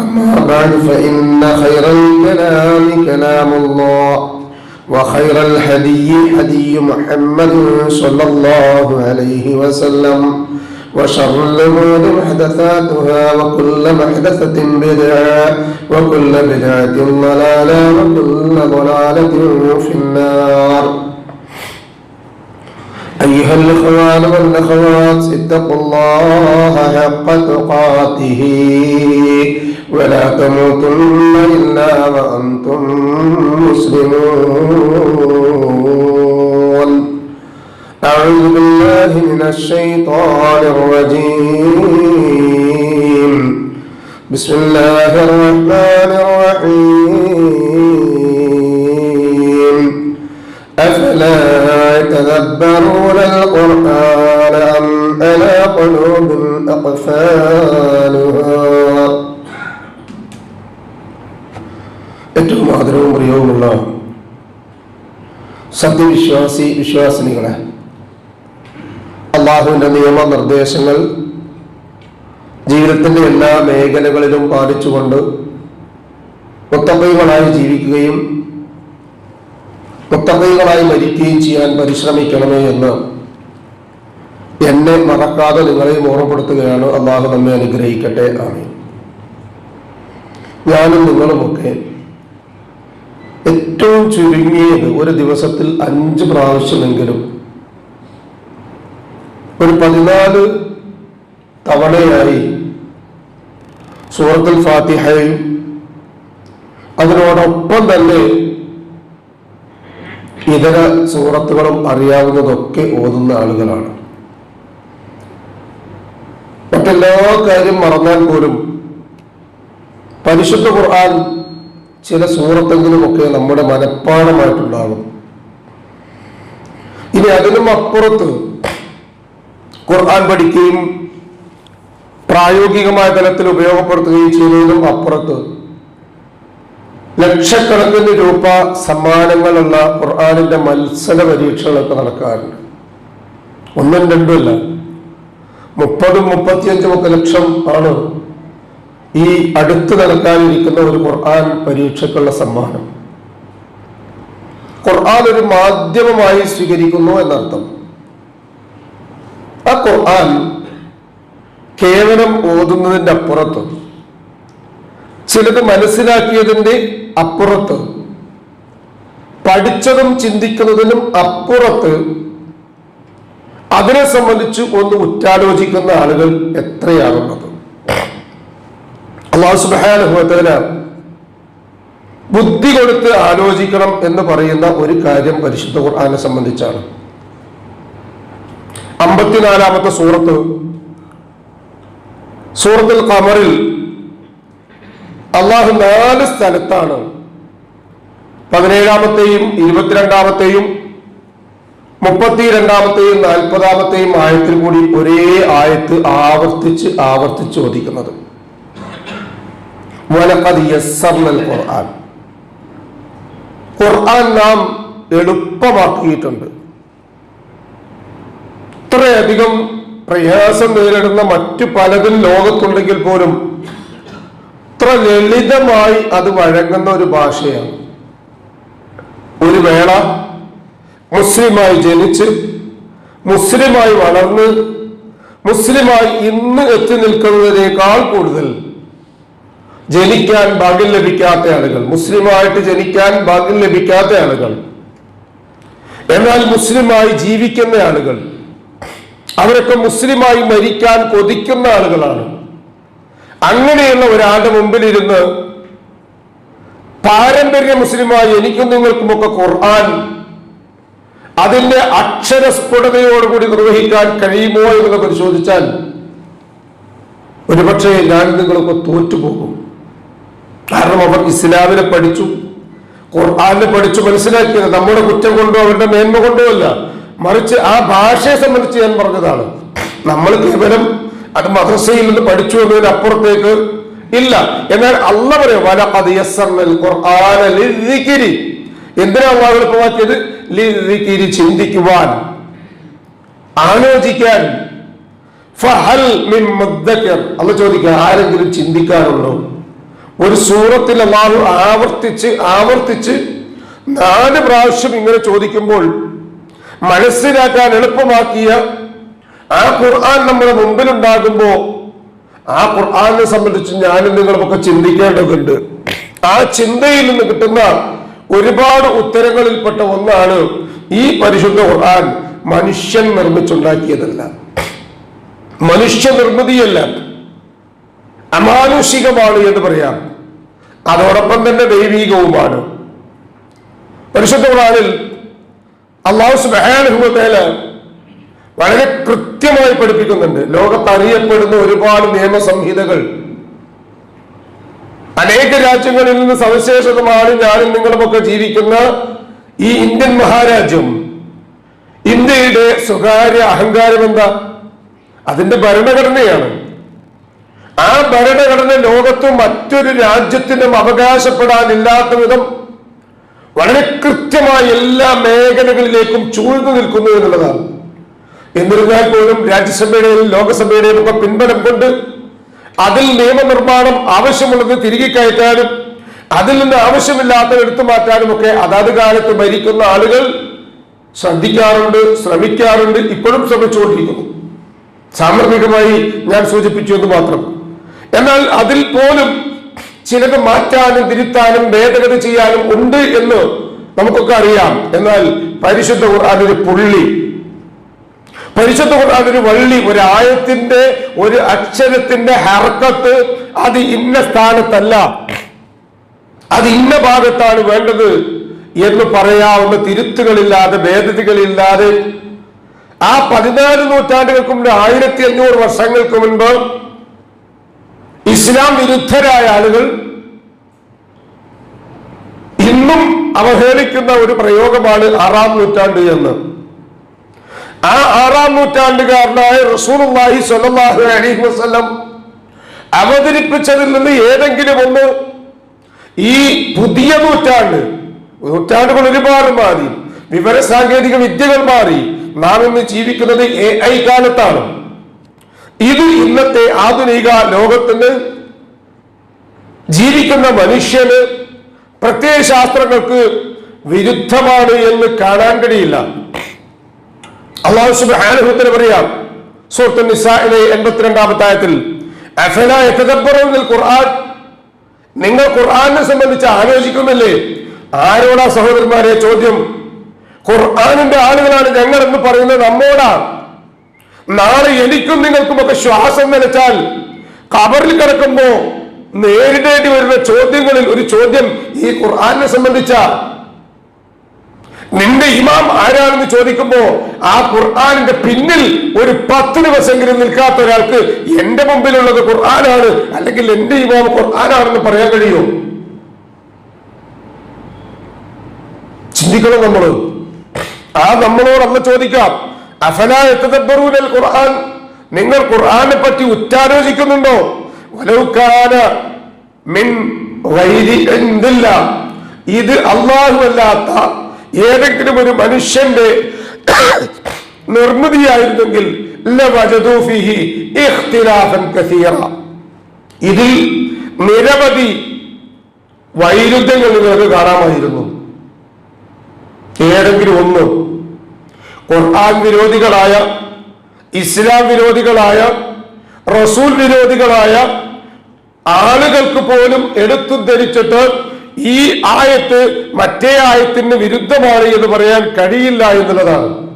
أما بعد فإن خير الكلام كلام الله وخير الهدي هدي محمد صلى الله عليه وسلم وشر الأمور محدثاتها وكل محدثة بدعة وكل بدعة ضلالة وكل ضلالة في النار. أيها الإخوان والأخوات اتقوا الله حق تقاته. ولا تموتن إلا وأنتم مسلمون. أعوذ بالله من الشيطان الرجيم. بسم الله الرحمن الرحيم. أفلا يتدبرون القرآن أم على قلوب أقفالها ആദരവും പ്രിയവുമുള്ള സത്യവിശ്വാസി വിശ്വാസിനികളെ അള്ളാഹുവിന്റെ നിയമനിർദ്ദേശങ്ങൾ ജീവിതത്തിന്റെ എല്ലാ മേഖലകളിലും പാലിച്ചുകൊണ്ട് മുത്തക്കൈകളായി ജീവിക്കുകയും മുത്തക്കൈകളായി മരിക്കുകയും ചെയ്യാൻ പരിശ്രമിക്കണമേ എന്ന് എന്നെ മറക്കാതെ നിങ്ങളെയും ഓർമ്മപ്പെടുത്തുകയാണ് അള്ളാഹു നമ്മെ അനുഗ്രഹിക്കട്ടെ. ആമീൻ. ഞാനും നിങ്ങളുമൊക്കെ ഏറ്റവും ചുരുങ്ങിയത് ഒരു ദിവസത്തിൽ അഞ്ച് പ്രാവശ്യമെങ്കിലും. ഒരു പതിനാല് തവണയായി സൂറത്തുൽ ഫാത്തിഹയും അതിനോടൊപ്പം തന്നെ ഇതര സൂറത്തുകളും അറിയാവുന്നതൊക്കെ ഓതുന്ന ആളുകളാണ്. മറ്റെല്ലാ കാര്യം മറന്നാൽ പോലും പരിശുദ്ധ ഖുർആൻ ചില സൂറത്തെങ്കിലുമൊക്കെ നമ്മുടെ മനഃപ്പാടമായിട്ടുണ്ടാകും. ഇനി അതിനും അപ്പുറത്ത് ഖുർആൻ പഠിക്കുകയും പ്രായോഗികമായ തലത്തിൽ ഉപയോഗപ്പെടുത്തുകയും ചെയ്യുന്നതിനും അപ്പുറത്ത് ലക്ഷക്കണക്കിന് രൂപ സമ്മാനങ്ങളുള്ള ഖുർആാനിന്റെ മത്സര പരീക്ഷകളൊക്കെ നടക്കാറുണ്ട്. ഒന്നും രണ്ടുമല്ല മുപ്പതും മുപ്പത്തിയഞ്ചും ഒക്കെ ലക്ഷം ആണ് ഈ അടുത്ത് നടക്കാനിരിക്കുന്ന ഒരു ഖുർആൻ പരീക്ഷയ്ക്കുള്ള സമ്മാനം. ഖുർആൻ ഒരു മാധ്യമമായി സ്വീകരിക്കുന്നു എന്നർത്ഥം. ആ ഖുർആൻ കേവലം ഓതുന്നതിന്റെ അപ്പുറത്ത് ചിലത് മനസ്സിലാക്കിയതിന്റെ അപ്പുറത്ത് പഠിച്ചതും ചിന്തിക്കുന്നതിനും അപ്പുറത്ത് അതിനെ സംബന്ധിച്ച് ഒന്ന് ഉറ്റാലോചിക്കുന്ന ആളുകൾ എത്രയാണുള്ളത് അള്ളാഹു സുബാനുഭവത്തിന് ബുദ്ധി കൊടുത്ത് ആലോചിക്കണം എന്ന് പറയുന്ന ഒരു കാര്യം പരിശുദ്ധ ഖുർആാനെ സംബന്ധിച്ചാണ്. അമ്പത്തിനാലാമത്തെ സൂറത്ത് സൂറത്തുൽ കമറിൽ അള്ളാഹു നാല് സ്ഥലത്താണ്. പതിനേഴാമത്തെയും ഇരുപത്തിരണ്ടാമത്തെയും മുപ്പത്തിരണ്ടാമത്തെയും നാൽപ്പതാമത്തെയും ആയത്തിൽ കൂടി ഒരേ ആയത്ത് ആവർത്തിച്ച് ആവർത്തിച്ച് യസ്സർനൽ ഖുർആൻ ഖുർആൻ നാം എളുപ്പമാക്കിയിട്ടുണ്ട്. ഇത്രയധികം പ്രയാസം നേരിടുന്ന മറ്റു പലതും ലോകത്തുണ്ടെങ്കിൽ പോലും ഇത്ര ലളിതമായി അത് വഴങ്ങുന്ന ഒരു ഭാഷയാണ്. ഒരു വേള മുസ്ലിമായി ജനിച്ച് മുസ്ലിമായി വളർന്ന് മുസ്ലിമായി ഇന്ന് എത്തി നിൽക്കുന്നതിനേക്കാൾ കൂടുതൽ ജനിക്കാൻ ഭാഗ്യം ലഭിക്കാത്ത ആളുകൾ മുസ്ലിമായിട്ട് ജനിക്കാൻ ഭാഗ്യം ലഭിക്കാത്ത ആളുകൾ. എന്നാൽ മുസ്ലിമായി ജീവിക്കുന്ന ആളുകൾ അവരൊക്കെ മുസ്ലിമായി മരിക്കാൻ കൊതിക്കുന്ന ആളുകളാണ്. അങ്ങനെയുള്ള ഒരാളുടെ മുമ്പിലിരുന്ന് പാരമ്പര്യ മുസ്ലിമായി എനിക്കും നിങ്ങൾക്കുമൊക്കെ ഖുർആൻ അതിന്റെ അക്ഷരസ്ഫുടതയോടുകൂടി നിർവഹിക്കാൻ കഴിയുമോ എന്ന് പരിശോധിച്ചാൽ ഒരുപക്ഷെ ഞാൻ നിങ്ങളൊക്കെ തോറ്റുപോകും. കാരണം അവർ ഇസ്ലാമിനെ പഠിച്ചു ഖുർആാനെ പഠിച്ചു മനസ്സിലാക്കിയത്. നമ്മുടെ കുറ്റം കൊണ്ടോ അവരുടെ മേന്മ കൊണ്ടോ അല്ല. മറിച്ച് ആ ഭാഷയെ സംബന്ധിച്ച് ഞാൻ പറഞ്ഞതാണ്. നമ്മൾ കേവലം അത് മദ്രസയിൽ നിന്ന് പഠിച്ചു എന്നതിനപ്പുറത്തേക്ക് ഇല്ല. എന്നാൽ അല്ല പറയും എന്തിനാ ചിന്തിക്കുവാൻ ആലോചിക്കാൻ. ഫഹൽ മിൻ ചോദിക്കുക ആരെങ്കിലും ചിന്തിക്കാറുണ്ടോ? ഒരു സൂറത്തിൽ അള്ളാഹു ആവർത്തിച്ച് ആവർത്തിച്ച് നാല് പ്രാവശ്യം ഇങ്ങനെ ചോദിക്കുമ്പോൾ മനസ്സിലാക്കാൻ എളുപ്പമാക്കിയ ആ ഖുർആൻ നമ്മുടെ മുമ്പിലുണ്ടാകുമ്പോ ആ ഖുർആനെ സംബന്ധിച്ച് ഞാനും നിങ്ങളുമൊക്കെ ചിന്തിക്കേണ്ടതുണ്ട്. ആ ചിന്തയിൽ നിന്ന് കിട്ടുന്ന ഒരുപാട് ഉത്തരങ്ങളിൽപ്പെട്ട ഒന്നാണ് ഈ പരിശുദ്ധ ഖുർആൻ മനുഷ്യൻ നിർമ്മിച്ചുണ്ടാക്കിയതല്ല. മനുഷ്യ നിർമ്മിതിയല്ല. അമാനുഷികമാണ് എന്ന് പറയാം. അതോടൊപ്പം തന്നെ ദൈവീകവുമാണ്. പരിശുദ്ധ ഖുർആനിൽ അള്ളാഹു സുബാനുഭവത്തേൽ വളരെ കൃത്യമായി പഠിപ്പിക്കുന്നുണ്ട്. ലോകത്ത് അറിയപ്പെടുന്ന ഒരുപാട് നിയമസംഹിതകൾ. അനേക രാജ്യങ്ങളിൽ നിന്ന് സവിശേഷതമാണ് ഞാനും നിങ്ങളുമൊക്കെ ജീവിക്കുന്ന ഈ ഇന്ത്യൻ മഹാരാജ്യം. ഇന്ത്യയുടെ സ്വകാര്യ അഹങ്കാരം എന്താ അതിന്റെ ഭരണഘടനയാണ്. ആ ഭരണഘടന ലോകത്ത് മറ്റൊരു രാജ്യത്തിനും അവകാശപ്പെടാനില്ലാത്ത വിധം വളരെ കൃത്യമായ എല്ലാ മേഖലകളിലേക്കും ചൂഴ്ന്നു നിൽക്കുന്നു എന്നുള്ളതാണ്. എന്നിരുന്നാൽ പോലും രാജ്യസഭയുടെയും ലോകസഭയുടെയും ഒക്കെ പിൻബലം കൊണ്ട് അതിൽ നിയമനിർമ്മാണം ആവശ്യമുള്ളത് തിരികെ കയറ്റാനും അതിൽ നിന്ന് ആവശ്യമില്ലാത്ത എടുത്തു മാറ്റാനും ഒക്കെ അതാത് കാലത്ത് ഭരിക്കുന്ന ആളുകൾ ശ്രദ്ധിക്കാറുണ്ട് ശ്രമിക്കാറുണ്ട് ഇപ്പോഴും ശ്രമിച്ചുകൊണ്ടിരിക്കുന്നു. സാമ്പത്തികമായി ഞാൻ സൂചിപ്പിച്ചു എന്ന് മാത്രം. എന്നാൽ അതിൽ പോലും ചിലത് മാറ്റാനും തിരുത്താനും ഭേദഗതി ചെയ്യാനും ഉണ്ട് എന്ന് നമുക്കൊക്കെ അറിയാം. എന്നാൽ പരിശുദ്ധ ഖുർആൻ ഒരു പുള്ളി. പരിശുദ്ധ ഖുർആൻ ഒരു വള്ളി ഒരു ആയത്തിന്റെ ഒരു അക്ഷരത്തിന്റെ ഹർക്കത്ത് അത് ഇന്ന സ്ഥാനത്തല്ല. അത് ഇന്ന ഭാഗത്താണ് വേണ്ടത് എന്ന് പറയാവുന്ന തിരുത്തുകളില്ലാതെ ഭേദതികളില്ലാതെ ആ പതിനാല് നൂറ്റാണ്ടുകൾക്ക് മുമ്പ് ആയിരത്തി അഞ്ഞൂറ് വർഷങ്ങൾക്ക് മുൻപ് ഇസ്ലാം വിരുദ്ധരായ ആളുകൾ ഇന്നും അവഹേളിക്കുന്ന ഒരു പ്രയോഗമാണ് ആറാം നൂറ്റാണ്ട് എന്ന്. ആ ആറാം നൂറ്റാണ്ടുകാരനായ റസൂലുള്ളാഹി സ്വല്ലല്ലാഹു അലൈഹി വസല്ലം അവതരിപ്പിച്ചതിൽ നിന്ന് ഏതെങ്കിലും ഒന്ന് ഈ പുതിയ നൂറ്റാണ്ട് നൂറ്റാണ്ടുകൾ ഒരുപാട് മാറി. വിവര സാങ്കേതിക വിദ്യകൾ മാറി. നാം ഇന്ന് ജീവിക്കുന്നത് എ ഐ കാലത്താണ്. ഇത് ഇന്നത്തെ ആധുനിക ലോകത്തിന് ജീവിക്കുന്ന മനുഷ്യന് പ്രത്യയ ശാസ്ത്രങ്ങൾക്ക് വിരുദ്ധമാണ് എന്ന് കാണാൻ കഴിയില്ല. അള്ളാഹു പറയാം സൂറത്ത് നിസായിലെ എൺപത്തിരണ്ടാമത്തെ ആയത്തിൽ അഫല ഖുർആൻ? നിങ്ങൾ ഖുർആാനെ സംബന്ധിച്ച് ആലോചിക്കുന്നില്ലേ? ആരോടാ സഹോദരന്മാരെ ചോദ്യം? ഖുർആാനിന്റെ ആളുകളാണ് ഞങ്ങൾ എന്ന് പറയുന്നത് നമ്മോടാണ് നാളെ എനിക്കും നിങ്ങൾക്കുമൊക്കെ ശ്വാസം നിലച്ചാൽ കബറിൽ കിടക്കുമ്പോ നേരിടേണ്ടി വരുന്ന ചോദ്യങ്ങളിൽ ഒരു ചോദ്യം ഈ ഖുർആാനെ സംബന്ധിച്ച. നിന്റെ ഇമാം ആരാണെന്ന് ചോദിക്കുമ്പോ ആ ഖുർആാനിന്റെ പിന്നിൽ ഒരു പത്ത് ദിവസമെങ്കിലും നിൽക്കാത്ത ഒരാൾക്ക് എന്റെ മുമ്പിലുള്ളത് ഖുർആനാണ് അല്ലെങ്കിൽ എന്റെ ഇമാം ഖുർആനാണെന്ന് പറയാൻ കഴിയുമോ ചിന്തിക്കണം നമ്മൾ ആ നമ്മളോട് അന്ന് ചോദിക്കാം. അഫല എത്തദബ്ബറൂനൽ ഖുർആൻ നിങ്ങൾ ഖുർആനെ പറ്റി ഉറ്റാലോചിക്കുന്നുണ്ടോ? മിൻ ഇൻദില്ല ഇത് അല്ലാഹു അല്ലാത്ത ഏതെങ്കിലും ഒരു മനുഷ്യന്റെ നിർമ്മിതിയായിരുന്നെങ്കിൽ ഇതിൽ നിരവധി വൈരുദ്ധ്യങ്ങൾ നിങ്ങൾക്ക് കാണാമായിരുന്നു. ഏതെങ്കിലും ഒന്ന് ഖുർആൻ വിരോധികളായ ഇസ്ലാം വിരോധികളായ റസൂൽ വിരോധികളായ ആളുകൾക്ക് പോലും എടുത്തു ധരിച്ചിട്ട് ഈ ആയത്ത് മറ്റേ ആയത്തിന് വിരുദ്ധമാണ് എന്ന് പറയാൻ കഴിയില്ല എന്നുള്ളതാണ്.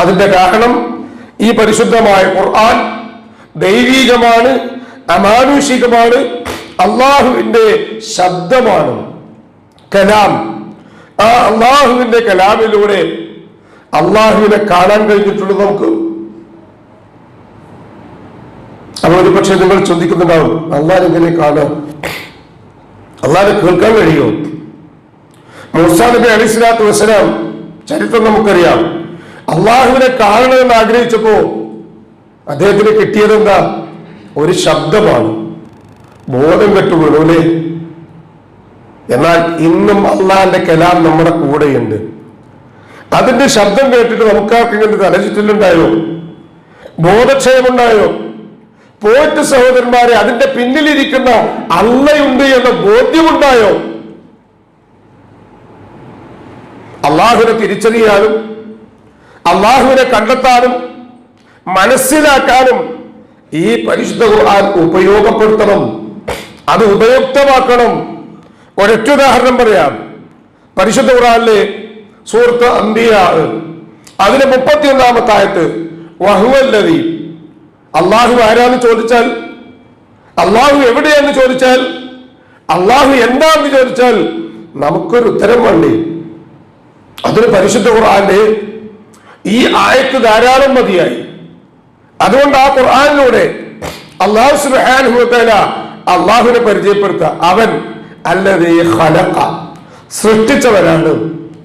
അതിന്റെ കാരണം ഈ പരിശുദ്ധമായ ഖുർആൻ ദൈവീകമാണ് അമാനുഷികമാണ് അള്ളാഹുവിന്റെ ശബ്ദമാണ്. കലാം. ആ അള്ളാഹുവിന്റെ കലാമിലൂടെ അള്ളാഹുവിനെ കാണാൻ കഴിഞ്ഞിട്ടുള്ളത് നമുക്ക്. അപ്പൊ ഒരു പക്ഷേ നിങ്ങൾ ചോദിക്കുന്നുണ്ടാവും അള്ളാഹ് എങ്ങനെ കാണാം? അള്ളാഹിനെ കേൾക്കാൻ കഴിയുമോ? മൂസാ നബി ചരിത്രം നമുക്കറിയാം. അള്ളാഹുവിനെ കാണണമെന്ന് ആഗ്രഹിച്ചപ്പോ അദ്ദേഹത്തിന് കിട്ടിയത് എന്താ? ഒരു ശബ്ദമാണ്. ബോധം കെട്ടു വീണു എന്നാൽ ഇന്നും അള്ളാഹിന്റെ കലാം നമ്മുടെ കൂടെയുണ്ട്. അതിന്റെ ശബ്ദം കേട്ടിട്ട് നമുക്കാർക്കെങ്കിലും തലചുറ്റലുണ്ടായോ ബോധക്ഷയമുണ്ടായോ? പോയിട്ട് സഹോദരന്മാരെ അതിന്റെ പിന്നിലിരിക്കുന്ന അള്ളയുണ്ട് എന്ന ബോധ്യമുണ്ടായോ? അള്ളാഹുവിനെ തിരിച്ചറിയാനും അള്ളാഹുവിനെ കണ്ടെത്താനും മനസ്സിലാക്കാനും ഈ പരിശുദ്ധ ഖുർആൻ ഉപയോഗപ്പെടുത്തണം. അത് ഉപയുക്തമാക്കണം. ഒരൊറ്റ ഉദാഹരണം പറയാം. പരിശുദ്ധ ഖുർആനിലെ സൂറത്ത് അന്തിയ അതിന് മുപ്പത്തിയൊന്നാമത്തെ ആയത്ത് വഹുവല്ലതി അള്ളാഹു ആരാന്ന് ചോദിച്ചാൽ അള്ളാഹു എവിടെയാന്ന് ചോദിച്ചാൽ അള്ളാഹു എന്താന്ന് ചോദിച്ചാൽ നമുക്കൊരു ഉത്തരം വേണ്ടേ? അതിന് പരിശുദ്ധ ഖുർആന്റെ ഈ ആയത്ത് ധാരാളം മതിയായി. അതുകൊണ്ട് ആ ഖുർആനിലൂടെ അള്ളാഹു സുബാനുഭവത്തല അള്ളാഹുവിനെ പരിചയപ്പെടുത്തുക. അവൻ അല്ലതേ സൃഷ്ടിച്ചവനാണ്.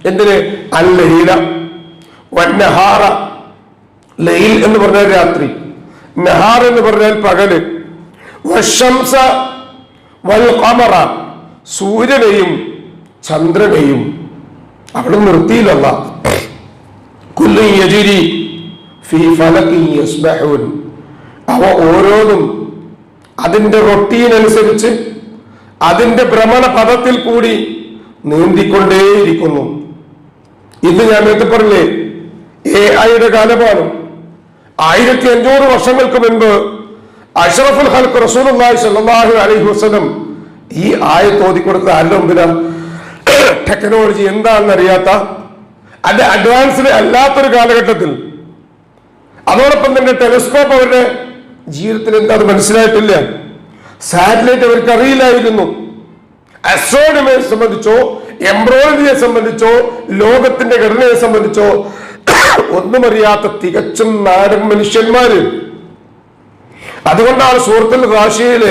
എന്തിന്? അല്ല വന്നഹാറ ലൈൽ എന്ന് പറഞ്ഞാൽ രാത്രി. നഹാർ എന്ന് പറഞ്ഞാൽ പകൽ. വശംസ വൽ കമറ സൂര്യനെയും ചന്ദ്രനെയും അവിടെ നിർത്തിയില്ലല്ല. ഫീ അവ ഓരോന്നും അതിന്റെ റൊട്ടീൻ അനുസരിച്ച് അതിന്റെ ഭ്രമണ പദത്തിൽ കൂടി നീന്തിക്കൊണ്ടേയിരിക്കുന്നു. ഇത് ഞാൻ നേരത്തെ പറഞ്ഞില്ലേ? എ ഐയുടെ കാലമാണ് ആയിരത്തി അഞ്ഞൂറ് വർഷങ്ങൾക്ക് മുൻപ് അഷറഫുൽ ഹൽക്ക് റസൂലുള്ളാഹി സ്വല്ലല്ലാഹു അലൈഹി വസല്ലം ഈ ആയത്ത് ഓതിക്കൊടുത്ത ആരുടെ മുമ്പിലാണ് ടെക്നോളജി എന്താണെന്ന് അറിയാത്ത അത് അഡ്വാൻസ്ഡ് അല്ലാത്തൊരു കാലഘട്ടത്തിൽ. അതോടൊപ്പം തന്നെ ടെലിസ്കോപ്പ് അവരുടെ ജീവിതത്തിൽ എന്താ അത് മനസ്സിലായിട്ടില്ല. സാറ്റലൈറ്റ് അവർക്ക് അറിയില്ലായിരുന്നു അസ്ട്രോണമിയെ സംബന്ധിച്ചോ എംബ്രോയിഡറിയെ സംബന്ധിച്ചോ ലോകത്തിന്റെ ഘടനയെ സംബന്ധിച്ചോ ഒന്നും അറിയാത്ത തികച്ചും നാടൻ മനുഷ്യന്മാര്. അതുകൊണ്ടാണ് സൂറത്തിൽ റാഷിയിൽ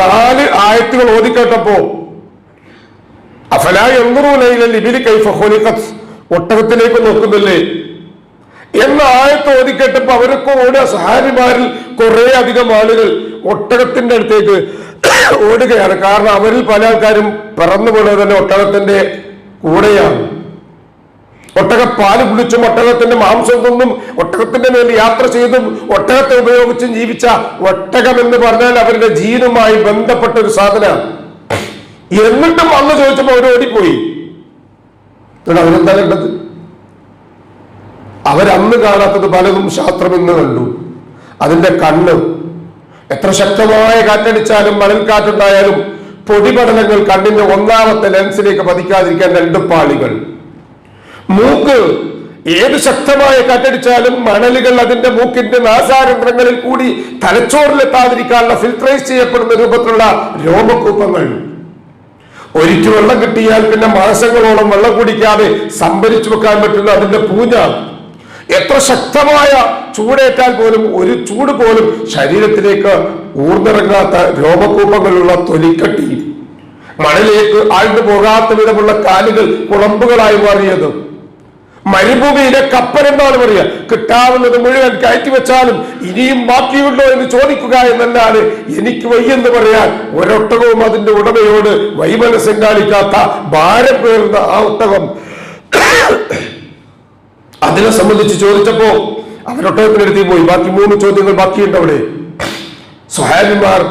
നാല് ആയത്തുകൾ ഓതിക്കേട്ടപ്പോ അഫലായ ഒട്ടകത്തിലേക്ക് നോക്കുന്നില്ലേ? എന്ന ആയത്ത് ഓതിക്കേട്ടപ്പോ അവരൊക്കെ ഓടിയ സഹാരിമാരിൽ കുറെ അധികം ആളുകൾ ഒട്ടകത്തിന്റെ അടുത്തേക്ക് ഓടുകയാണ്. കാരണം അവരിൽ പല ആൾക്കാരും പിറന്നു പോലെ തന്നെ ഒട്ടകത്തിന്റെ കൂടെയാണ്. ഒട്ടക പാൽ കുടിച്ചും ഒട്ടകത്തിന്റെ മാംസം തിന്നും ഒട്ടകത്തിന്റെ മേൽ യാത്ര ചെയ്തും ഒട്ടകത്തെ ഉപയോഗിച്ചും ജീവിച്ച ഒട്ടകം എന്ന് പറഞ്ഞാൽ അവരുടെ ജീനുമായി ബന്ധപ്പെട്ട ഒരു സാധനമാണ്. എന്നിട്ടും അന്ന് ചോദിച്ചപ്പോൾ അവർ ഓടിപ്പോയി. അവരെന്താ കണ്ടത്? അവരന്ന് കാണാത്തത് പലതും ശാസ്ത്രം ഇന്ന് കണ്ടു. അതിന്റെ കണ്ണ് എത്ര ശക്തമായ കാറ്റടിച്ചാലും മണൽക്കാറ്റുണ്ടായാലും പൊടിപടലങ്ങൾ കണ്ണിന്റെ ഒന്നാമത്തെ ലെൻസിലേക്ക് പതിക്കാതിരിക്കാൻ രണ്ട് പാളികൾ. മൂക്ക് ഏത് ശക്തമായ കാറ്റടിച്ചാലും മണലുകൾ അതിന്റെ മൂക്കിന്റെ നാസാരന്ധ്രങ്ങളിൽ കൂടി തലച്ചോറിലെത്താതിരിക്കാനുള്ള ഫിൽട്രൈസ് ചെയ്യപ്പെടുന്ന രൂപത്തിലുള്ള രോമകൂപ്പങ്ങൾ. ഒരിക്കൽ വെള്ളം കിട്ടിയാൽ പിന്നെ മാസങ്ങളോളം വെള്ളം കുടിക്കാതെ സംഭരിച്ചു വെക്കാൻ പറ്റുന്ന അതിന്റെ പൂഞ്ഞ എത്ര ശക്തമായ ചൂടേറ്റാൽ പോലും ഒരു ചൂട് പോലും ശരീരത്തിലേക്ക് ഊർന്നിറങ്ങാത്ത രോമകൂപങ്ങളുള്ള തൊലിക്കട്ടി. മണലിലേക്ക് ആഴ്ന്നു പോകാത്ത വിധമുള്ള കാലുകൾ കുളമ്പുകളായി മാറിയത്. മരുഭൂമിയിലെ കപ്പൽ എന്നാണ് പറയുക. കിട്ടാവുന്നത് മുഴുവൻ കയറ്റി വെച്ചാലും ഇനിയും ബാക്കിയുണ്ടോ എന്ന് ചോദിക്കുക എന്നല്ലാതെ എനിക്ക് വയ്യെന്ന് പറയാൻ ഒരൊട്ടകവും അതിന്റെ ഉടമയോട് വൈമനസ്യം കാണിക്കാത്ത ഭാരം പേർന്ന ആ ഒട്ടകം. അതിനെ സംബന്ധിച്ച് ചോദിച്ചപ്പോ അവരൊട്ടകത്തിനടുത്ത് പോയി. ബാക്കി മൂന്ന് ചോദ്യങ്ങൾ ബാക്കിയുണ്ട് അവിടെ. സ്വഹാബിമാർ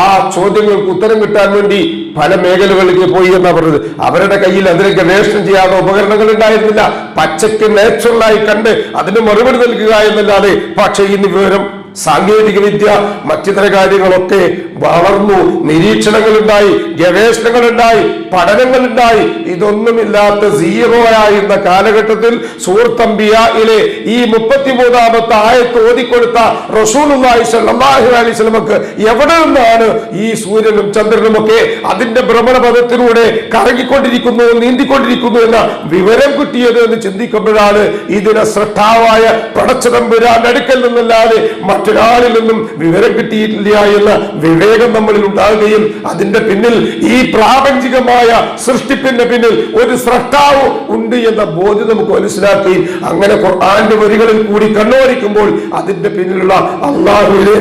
ആ ചോദ്യങ്ങൾക്ക് ഉത്തരം കിട്ടാൻ വേണ്ടി പല മേഖലകളിലേക്ക് പോയി എന്നാ പറഞ്ഞത്. അവരുടെ കയ്യിൽ അതിനെ ഗവേഷണം ചെയ്യാതെ ഉപകരണങ്ങൾ ഉണ്ടായിരുന്നില്ല. പച്ചയ്ക്ക് നാച്ചുറലായി കണ്ട് അതിന് മറുപടി നൽകുക എന്നല്ലാതെ പക്ഷേ ഇന്ന് വിവരം സാങ്കേതിക വിദ്യ മറ്റിതര കാര്യങ്ങളൊക്കെ വളർന്നു നിരീക്ഷണങ്ങളുണ്ടായി ഗവേഷണങ്ങളുണ്ടായി പഠനങ്ങളുണ്ടായി. ഇതൊന്നുമില്ലാത്ത സീറോ ആയിരുന്ന കാലഘട്ടത്തിൽ സൂർത്തമ്പിയയിലെ ഈ മുപ്പത്തിമൂന്നാമത്തെ ആയത്ത് ഓതിക്കൊടുത്ത റസൂലുള്ളാഹി സ്വല്ലല്ലാഹു അലൈഹി വസല്ലമക്ക് എവിടെ നിന്നാണ് ഈ സൂര്യനും ചന്ദ്രനും ഒക്കെ അതിന്റെ ഭ്രമണപഥത്തിലൂടെ കറങ്ങിക്കൊണ്ടിരിക്കുന്നു നീന്തിക്കൊണ്ടിരിക്കുന്നു എന്ന വിവരം കിട്ടിയത് എന്ന് ചിന്തിക്കുമ്പോഴാണ് ഇതിനെ ശ്രദ്ധാവായ പടച്ചതമ്പുരാന്റെ അടുക്കൽ നിന്നല്ലാതെ മറ്റൊരാളിൽ നിന്നും വിവരം കിട്ടിയിട്ടില്ല എന്ന നമ്മളിൽ ഉണ്ടാകുകയും അതിന്റെ പിന്നിൽ ഈ പ്രാപഞ്ചികമായ സൃഷ്ടിപ്പിന്റെ പിന്നിൽ ഒരു സ്രഷ്ടാവ് ഉണ്ട് എന്ന ബോധ്യം നമുക്ക് മനസ്സിലാക്കുകയും അങ്ങനെ ഖുർആന്റെ വരികളിൽ കൂടി കണ്ണോടിക്കുമ്പോൾ അതിന്റെ പിന്നിലുള്ള അള്ളാഹുവിനെ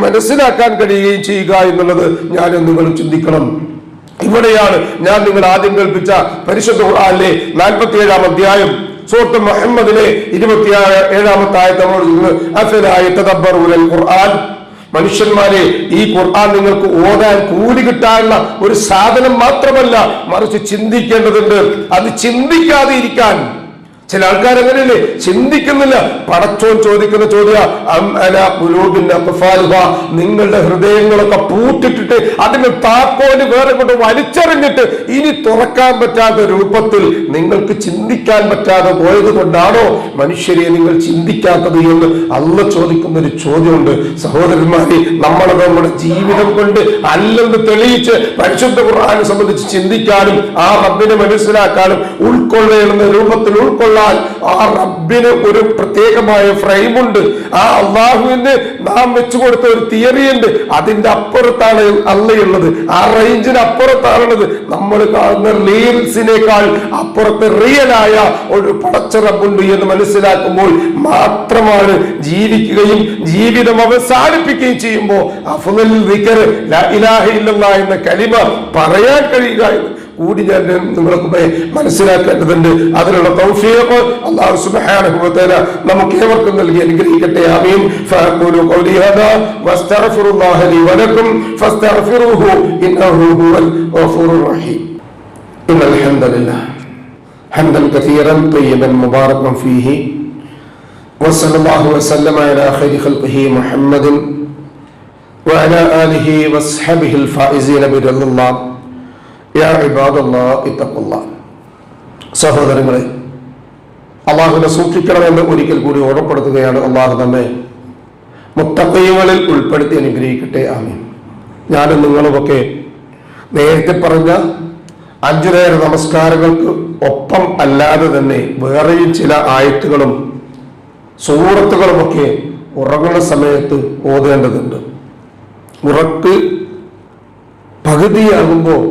മനസ്സിലാക്കാൻ കഴിയുകയും ചെയ്യുക എന്നുള്ളത് ഞാൻ നിങ്ങളും ചിന്തിക്കണം. ഇവിടെയാണ് ഞാൻ നിങ്ങൾ ആദ്യം കേൾപ്പിച്ച പരിശുദ്ധ ഖുർആാനിലെ നാൽപ്പത്തി ഏഴാം അധ്യായം സൂറത്ത് മുഹമ്മദിലെ ഇരുപത്തി ഏഴാമത്തെ ആയത്ത് ഖുർആൻ. മനുഷ്യന്മാരെ ഈ ഖുർആൻ നിങ്ങൾക്ക് ഓടാൻ കൂലി കിട്ടാനുള്ള ഒരു സാധനം മാത്രമല്ല മറിച്ച് ചിന്തിക്കേണ്ടതുണ്ട്. അത് ചിന്തിക്കാതെ ഇരിക്കാൻ ചില ആൾക്കാർ അങ്ങനെയല്ലേ? ചിന്തിക്കുന്നില്ല. പടച്ചോൻ ചോദിക്കുന്ന ചോദ്യ നിങ്ങളുടെ ഹൃദയങ്ങളൊക്കെ പൂട്ടിട്ടിട്ട് അതിന് താക്കോൽ വേറെ കൊണ്ട് വലിച്ചെറിഞ്ഞിട്ട് ഇനി തുറക്കാൻ പറ്റാത്ത രൂപത്തിൽ നിങ്ങൾക്ക് ചിന്തിക്കാൻ പറ്റാതെ പോയത് കൊണ്ടാണോ മനുഷ്യരെ നിങ്ങൾ ചിന്തിക്കാത്തത് എന്ന് അല്ല ചോദിക്കുന്ന ഒരു ചോദ്യമുണ്ട്. സഹോദരന്മാരെ നമ്മളത് നമ്മുടെ ജീവിതം കൊണ്ട് അല്ലെന്ന് തെളിയിച്ച് പരിശുദ്ധ ഖുർആാനെ സംബന്ധിച്ച് ചിന്തിക്കാനും ആ റബ്ബിനെ മനസ്സിലാക്കാനും ഉൾക്കൊള്ളേണ്ടുന്ന രൂപത്തിൽ ഉൾക്കൊള്ളാൻ ആ റബ്ബിന് ഒരു പ്രത്യേകമായ ഫ്രെയിമുണ്ട് ആ അള്ളാഹുവിന് നാം വെച്ചു കൊടുത്ത ഒരു തിയറി ഉണ്ട്. അതിന്റെ അപ്പുറത്താണ് അല്ലയുള്ളത് ആ റേഞ്ചിന് അപ്പുറത്താണുള്ളത്. നമ്മൾ കാണുന്ന റീൽസിനേക്കാൾ അപ്പുറത്ത് റിയലായ ഒരു പടച്ച റബ്ബുണ്ട് എന്ന് മനസ്സിലാക്കുമ്പോൾ മാത്രമാണ് ജീവിക്കുകയും ജീവിതം അവസാനിപ്പിക്കുകയും ചെയ്യുമ്പോൾ എന്ന കലിമ പറയാൻ കഴിയുക എന്ന് കൂടി ഞാൻ നിങ്ങൾക്ക് മനസ്സിലാക്കേണ്ടതുണ്ട്. അതിനുള്ള തൗഫീഖ് അല്ലാഹു സുബ്ഹാനഹു വ തആല നമുക്ക് ഏവർക്കും നൽകി അനുഗ്രഹിക്കട്ടെ ആമീൻ ഫഅഖൂലു ഖൗലി ഹാദാ വസ്തഗ്ഫിറുല്ലാഹ ലി വലക്കും ഫസ്തഗ്ഫിറുഹു ഇന്നഹു ഹുവൽ ഗഫൂറുർ റഹീം ഇന്നൽ ഹംദലില്ലാഹ് حمدا كثيرا طيبا مباركا فيه وصلى الله وسلم على خير خلقه محمد وعلى آله وصحبه الفائزين برضا الله സഹോദരങ്ങളെ അള്ളാഹുവിനെ സൂക്ഷിക്കണമെന്ന് ഒരിക്കൽ കൂടി ഓർമ്മപ്പെടുത്തുകയാണ് അള്ളാഹു നമ്മെ മുത്തക്കൈകളിൽ ഉൾപ്പെടുത്തി അനുഗ്രഹിക്കട്ടെ ആമീൻ. ഞാനും നിങ്ങളുമൊക്കെ നേരത്തെ പറഞ്ഞ അഞ്ചു നേര നമസ്കാരങ്ങൾക്ക് ഒപ്പം അല്ലാതെ തന്നെ വേറെയും ചില ആയത്തുകളും സുഹൃത്തുക്കളുമൊക്കെ ഉറങ്ങുന്ന സമയത്ത് ഓതേണ്ടതുണ്ട്. ഉറക്ക് പകുതിയാകുമ്പോൾ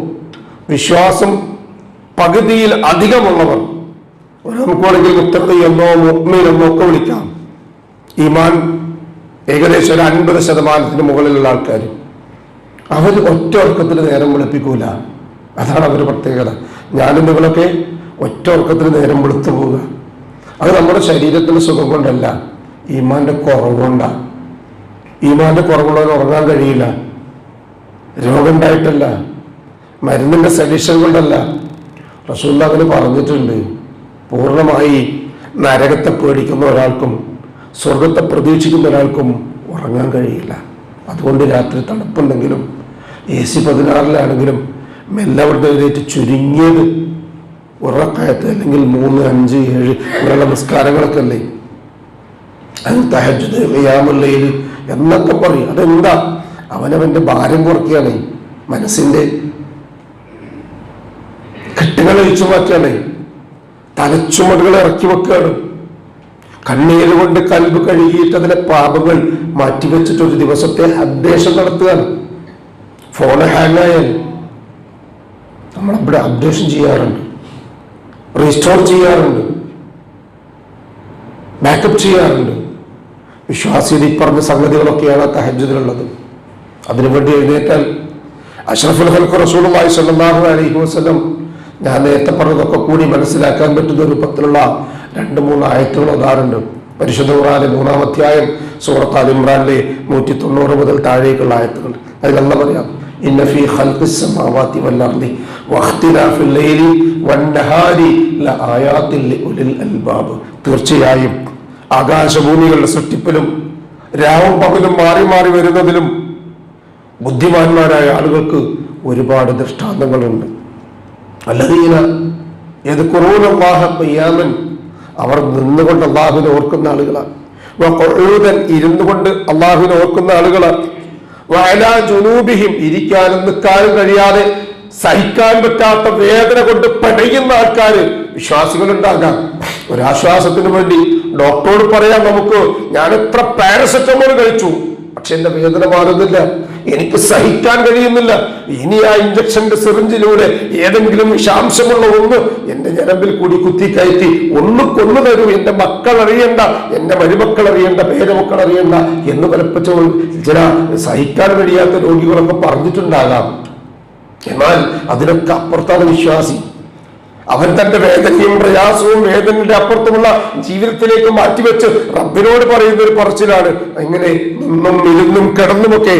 വിശ്വാസം പകുതിയിൽ അധികമുള്ളവർ നമുക്ക് വേണമെങ്കിൽ മുത്തഖി എന്നോ എന്നോ ഒക്കെ വിളിക്കാം. ഈമാൻ ഏകദേശം ഒരു അൻപത് ശതമാനത്തിന് മുകളിലുള്ള ആൾക്കാർ അവർ ഒറ്റ ഉറക്കത്തിൽ നേരം വെളുപ്പിക്കൂല. അതാണ് അവരുടെ പ്രത്യേകത. ഞാനും നിങ്ങളൊക്കെ ഒറ്റ ഉറക്കത്തിൽ നേരം വെളുത്തു പോവുക. അത് നമ്മുടെ ശരീരത്തിന് സുഖം കൊണ്ടല്ല ഈമാന്റെ കുറവ് കൊണ്ടാണ് ഈമാന്റെ കുറവുള്ളവർ ഉറങ്ങാൻ കഴിയില്ല. രോഗം ഉണ്ടായിട്ടല്ല മരുന്നിന്റെ സജഷൻ കൊണ്ടല്ല. റസൂല്ല അങ്ങനെ പറഞ്ഞിട്ടുണ്ട്. പൂർണമായി നരകത്തെ പേടിക്കുന്ന ഒരാൾക്കും സ്വർഗത്തെ പ്രതീക്ഷിക്കുന്ന ഒരാൾക്കും ഉറങ്ങാൻ കഴിയില്ല. അതുകൊണ്ട് രാത്രി തണുപ്പുണ്ടെങ്കിലും എ സി പതിനാറിലാണെങ്കിലും മെല്ലെ അവിടെ എഴുന്നേറ്റ് ചുരുങ്ങിയത് ഉറക്കയത്ത് അല്ലെങ്കിൽ മൂന്ന് അഞ്ച് ഏഴ് ഇങ്ങനെയുള്ള നിസ്കാരങ്ങളൊക്കെ അല്ലേ അത് തഹജുദ് ഖിയാമുല്ലയിൽ എന്നൊക്കെ പറയും. അതെന്താ? അവനവന്റെ ഭാരം കുറയ്ക്കുകയാണ്. മനസ്സിന്റെ കെട്ടുകൾ ഒഴിച്ചു തലച്ചുമടുകൾ ഇറക്കി വെക്കുകയാണ്. കണ്ണീര് കൊണ്ട് കൽബ് കഴുകിയിട്ട് അതിലെ പാപങ്ങൾ മാറ്റിവെച്ചിട്ട് ഒരു ദിവസത്തെ അപ്ഡേഷൻ നടത്തുകയാണ്. ഫോൺ ഹാങ് ആയാൽ നമ്മളവിടെ അപ്ഡേഷൻ ചെയ്യാറുണ്ട്. റീസ്റ്റോർ ചെയ്യാറുണ്ട്. ബാക്കപ്പ് ചെയ്യാറുണ്ട്. വിശ്വാസികൾ ഈ പറഞ്ഞ സംഗതികളൊക്കെയാണ് തഹജുദിലുള്ളത് അതിനുവേണ്ടി എഴുന്നേറ്റാൽ അഷ്റഫുൽ ഹൽക്ക് റസൂലുള്ളാഹി സ്വല്ലല്ലാഹു അലൈഹി വസല്ലം ഞാൻ നേരത്തെ പറഞ്ഞതൊക്കെ കൂടി മനസ്സിലാക്കാൻ പറ്റുന്ന രൂപത്തിലുള്ള രണ്ട് മൂന്ന് ആയത്തുകൾ ഉദാഹരണം പരിശുദ്ധ ഖുറാനിലെ മൂന്നാം അധ്യായം സൂറത്ത് അലിമ്രാനിലെ നൂറ്റി തൊണ്ണൂറ് മുതൽ താഴേക്കുള്ള ആയത്തുകൾ. അതിലെല്ലാം പറയാം തീർച്ചയായും ആകാശഭൂമികളുടെ സൃഷ്ടിപ്പിലും രാവും പകലും മാറി മാറി വരുന്നതിലും ബുദ്ധിമാന്മാരായ ആളുകൾക്ക് ഒരുപാട് ദൃഷ്ടാന്തങ്ങളുണ്ട്. അല്ലതീന ഏത് കുറൂനല്ലാഹ പയ്യാമൻ അവർ നിന്നുകൊണ്ട് അള്ളാഹുവിനെ ഓർക്കുന്ന ആളുകളാണ് കൊഴൂതൻ ഇരുന്നു കൊണ്ട് അള്ളാഹുവിനെ ഓർക്കുന്ന ആളുകളാണ് വയല ജുനൂബിഹിം ഇരിക്കാനും നിൽക്കാനും കഴിയാതെ സഹിക്കാൻ പറ്റാത്ത വേദന കൊണ്ട് പടയുന്ന ആൾക്കാർ വിശ്വാസികളുണ്ടാകാം. ഒരാശ്വാസത്തിന് വേണ്ടി ഡോക്ടറോട് പറയാം നമുക്ക് ഞാൻ എത്ര പാരസെറ്റമോൾ കഴിച്ചു. പക്ഷെ എന്റെ വേദന മാറുന്നില്ല. എനിക്ക് സഹിക്കാൻ കഴിയുന്നില്ല. ഇനി ആ ഇഞ്ചക്ഷന്റെ സിറിഞ്ചിലൂടെ ഏതെങ്കിലും വിഷാംശമുള്ള ഒന്ന് എന്റെ ഞരമ്പിൽ കൂടി കുത്തി കയറ്റി ഒന്ന് കൊന്നു തരൂ. എന്റെ മക്കൾ അറിയണ്ട എന്റെ മരുമക്കൾ അറിയണ്ട പേരമക്കൾ അറിയണ്ട എന്ന് പലപ്പോൾ ചില സഹിക്കാൻ കഴിയാത്ത രോഗികളൊക്കെ പറഞ്ഞിട്ടുണ്ടാകാം. എന്നാൽ അതിനൊക്കെ അപ്പുറത്താണ് വിശ്വാസി. അവൻ തന്റെ വേദനയും പ്രയാസവും വേദനയുടെ അപ്പുറത്തുമുള്ള ജീവിതത്തിലേക്ക് മാറ്റിവെച്ച് റബ്ബിനോട് പറയുന്ന ഒരു പറച്ചിലാണ്. എങ്ങനെ നിന്നും ഇരുന്നും കിടന്നുമൊക്കെ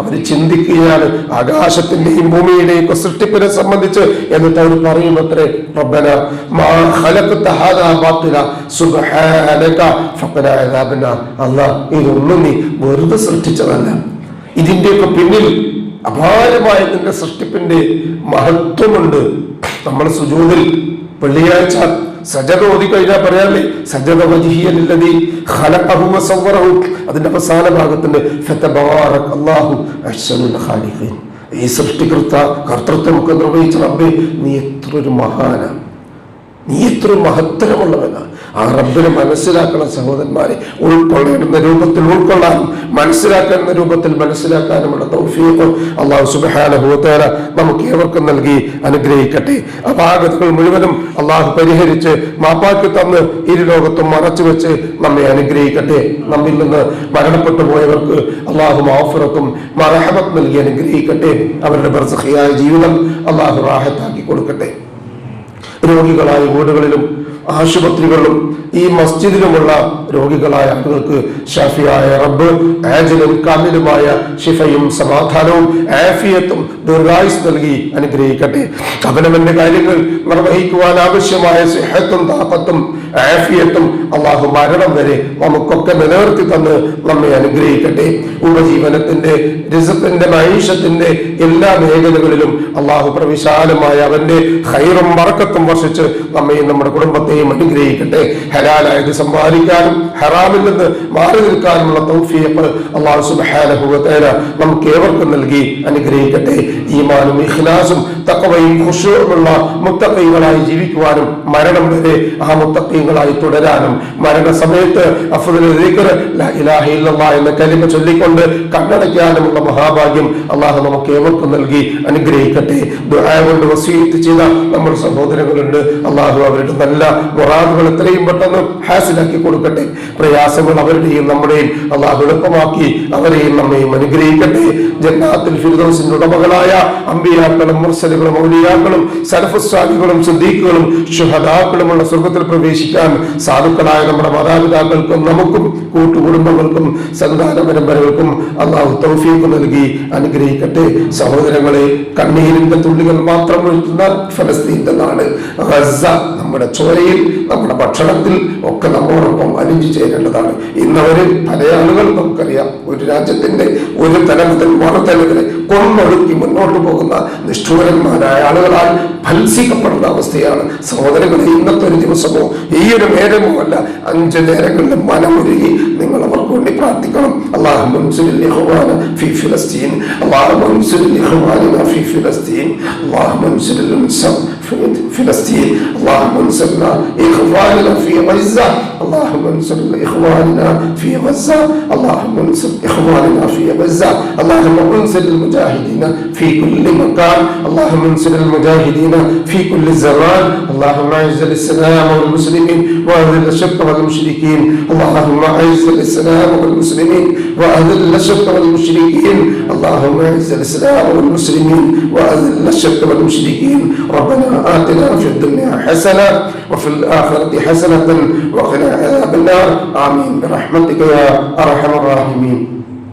അവർ ചിന്തിക്കുകയാണ് ആകാശത്തിന്റെയും ഭൂമിയുടെയും സൃഷ്ടിപ്പിനെ സംബന്ധിച്ച് എന്നിട്ട് അവർ പറയും അത്രേ റബ്ബന അല്ല ഇതൊന്നും നീ വെറുതെ സൃഷ്ടിച്ചതല്ല. ഇതിന്റെയൊക്കെ പിന്നിൽ അപാരമായ നിന്റെ സൃഷ്ടിപ്പിന്റെ മഹത്വമുണ്ട്. നമ്മൾ സുജൂതിൽ വെള്ളിയാഴ്ച സജത ഓതി കഴിഞ്ഞാൽ പറയാല്ലേ സജത വജിഹിയല്ലതി അതിന്റെ അവസാന ഭാഗത്തിന്റെ ഖാലിഖീൻ. ഈ സൃഷ്ടികർത്ത കർത്തൃത്വമൊക്കെ നിർവഹിച്ച റബ്ബേ നീ എത്ര ഒരു മഹാനാണ്. നീ എത്ര മഹത്തരമുള്ളവനാണ് ആ റബ്ബിനെ മനസ്സിലാക്കണം സഹോദരന്മാരെ ഉൾക്കൊള്ളേണ്ടുന്ന രൂപത്തിൽ ഉൾക്കൊള്ളാനും മനസ്സിലാക്കുന്ന രൂപത്തിൽ മനസ്സിലാക്കാനുമുള്ള തൗഫീഖ് അള്ളാഹു തആല നമുക്ക് ഏവർക്കും നൽകി അനുഗ്രഹിക്കട്ടെ. അപാകതകൾ മുഴുവനും അള്ളാഹു പരിഹരിച്ച് മാപ്പാക്കി തന്ന് ഇരു ലോകത്തും മറച്ചു വെച്ച് നമ്മെ അനുഗ്രഹിക്കട്ടെ. നമ്മിൽ നിന്ന് മരണപ്പെട്ടു പോയവർക്ക് അള്ളാഹു മാഫുറത്തും മറഹമത്ത് നൽകി അനുഗ്രഹിക്കട്ടെ. അവരുടെ ബർസഖിയായ ജീവിതം അള്ളാഹു റാഹത്താക്കി കൊടുക്കട്ടെ. രോഗികളായ വീടുകളിലും ആശുപത്രികളിലും ഈ മസ്ജിദിലുമുള്ള രോഗികളായ ആളുകൾക്ക് ഷാഫിയായ റബ്ബ് ആജലും കാമിലുമായ ഷിഫയും സമാധാനവും ആഫിയത്തും ദീർഘായുസ് നൽകി അനുഗ്രഹിക്കട്ടെ. അവനവന്റെ കാര്യങ്ങൾ നിർവഹിക്കുവാൻ ആവശ്യമായ സിഹത്തും താപത്തും ആഫിയത്തും അള്ളാഹു മരണം വരെ നമുക്കൊക്കെ നിലനിർത്തി തന്ന് നമ്മെ അനുഗ്രഹിക്കട്ടെ. ഉപജീവനത്തിന്റെ രസത്തിന്റെ മൈഷത്തിന്റെ എല്ലാ മേഖലകളിലും അള്ളാഹു പ്രവിശാലമായ അവന്റെ ഹൈറും വറക്കത്തും വർഷിച്ച് നമ്മയും നമ്മുടെ കുടുംബത്തെയും അനുഗ്രഹിക്കട്ടെ. ഹലാലായത് സമ്പാദിക്കാനും ഹറാമിൽ നിന്ന് മാറി നിൽക്കാനുമുള്ള തൗഫീഖ് അള്ളാഹു സുബാനുഭവത്തേന നമുക്ക് ഏവർക്കും നൽകി അനുഗ്രഹിക്കട്ടെ. ഈമാനും ഇഖ്ലാസും തക്കവയും ഖുഷുവുമുള്ള മുത്തക്കൈകളായി ജീവിക്കുവാനും മരണം വരെ ആ മുത്തക്കൈകളായി തുടരാനും മരണ സമയത്ത് എന്ന കലിമ ചൊല്ലിക്കൊണ്ട് കണ്ണടയ്ക്കാനുമുള്ള മഹാഭാഗ്യം അള്ളാഹു നമുക്ക് ഏവർക്കും നൽകി അനുഗ്രഹിക്കട്ടെ. ദുരായ കൊണ്ട് വസീത്ത് ചെയ്ത നമ്മുടെ സഹോദരങ്ങളുണ്ട്. അള്ളാഹു അവരുടെ നല്ല മുറാദുകൾ എത്രയും പെട്ടെന്ന് ഹാസിലാക്കി കൊടുക്കട്ടെ. പ്രയാസങ്ങൾ അവരുടെയും നമ്മുടെയും അള്ളാഹു എളുപ്പമാക്കി അവരെയും നമ്മയും അനുഗ്രഹിക്കട്ടെ. ജന്നാത്തിൽ ഫിർദോസിന്റെ ഉടമകളായ അമ്പിയാക്കളും മുർസലുകളും ഔലിയാക്കളും സലഫുസ്വാദികളും സിദ്ദീഖുകളും ഷുഹദാക്കളുമുള്ള സ്വർഗത്തിൽ പ്രവേശിക്കാൻ സാധുക്കളായ നമ്മുടെ മാതാപിതാക്കൾക്കും നമുക്കും കൂട്ടുകുടുംബങ്ങൾക്കും സന്താന പരമ്പരകൾക്കും അള്ളാഹു തൗഫീഖ് നൽകി അനുഗ്രഹിക്കട്ടെ. സഹോദരങ്ങളെ കണ്ണീരിന്റെ തുള്ളികൾ മാത്രം ഫലസ്തീന്റെ നാട് നമ്മുടെ ചോരയിൽ നമ്മുടെ ഭക്ഷണത്തിൽ ഒക്കെ നമ്മോടൊപ്പം അലിഞ്ഞു ചേരേണ്ടതാണ്. ഇന്നവര് പല ആളുകൾ നമുക്കറിയാം. ഒരു രാജ്യത്തിന്റെ ഒരു തലമുതൽ മുതൽ മറുതല വരെ കൊന്നൊടുക്കി മുന്നോട്ട് പോകുന്ന നിഷ്ഠൂരന്മാരായ ആളുകളാൽ ഫൽസിക്കപ്പെടുന്ന അവസ്ഥയാണ് സഹോദരങ്ങളെ ഇന്നത്തെ ഒരു ദിവസമോ ഈ ഒരു നേരമോ അല്ല. അഞ്ച് നേരങ്ങളിലും മനമൊരുകി നിങ്ങൾ അവർക്ക് വേണ്ടി പ്രാർത്ഥിക്കണം. اللهم انزل لإخواننا في فلسطين. اللهم انزل لإخواننا في فلسطين. اللهم انزل للمسلم في فلسطين. اللهم انزل لإخواننا في غزة. اللهم انزل لإخواننا في غزة. اللهم انزل إخواننا في غزة. اللهم انزل المجاهدين في كل مكان. اللهم انصر المجاهدين في كل زمان. اللهم اعز الإسلام والمسلمين وأذل الشرك والمشركين. اللهم اعز الإسلام والمسلمين وأذل الشرك والمشركين. اللهم اعز الإسلام والمسلمين وأذل الشرك والمشركين. ربنا آتنا في الدنيا حسنة وفي الآخرة حسنة وقنا عذاب النار. آمين. برحمتك يا أرحم الراحمين.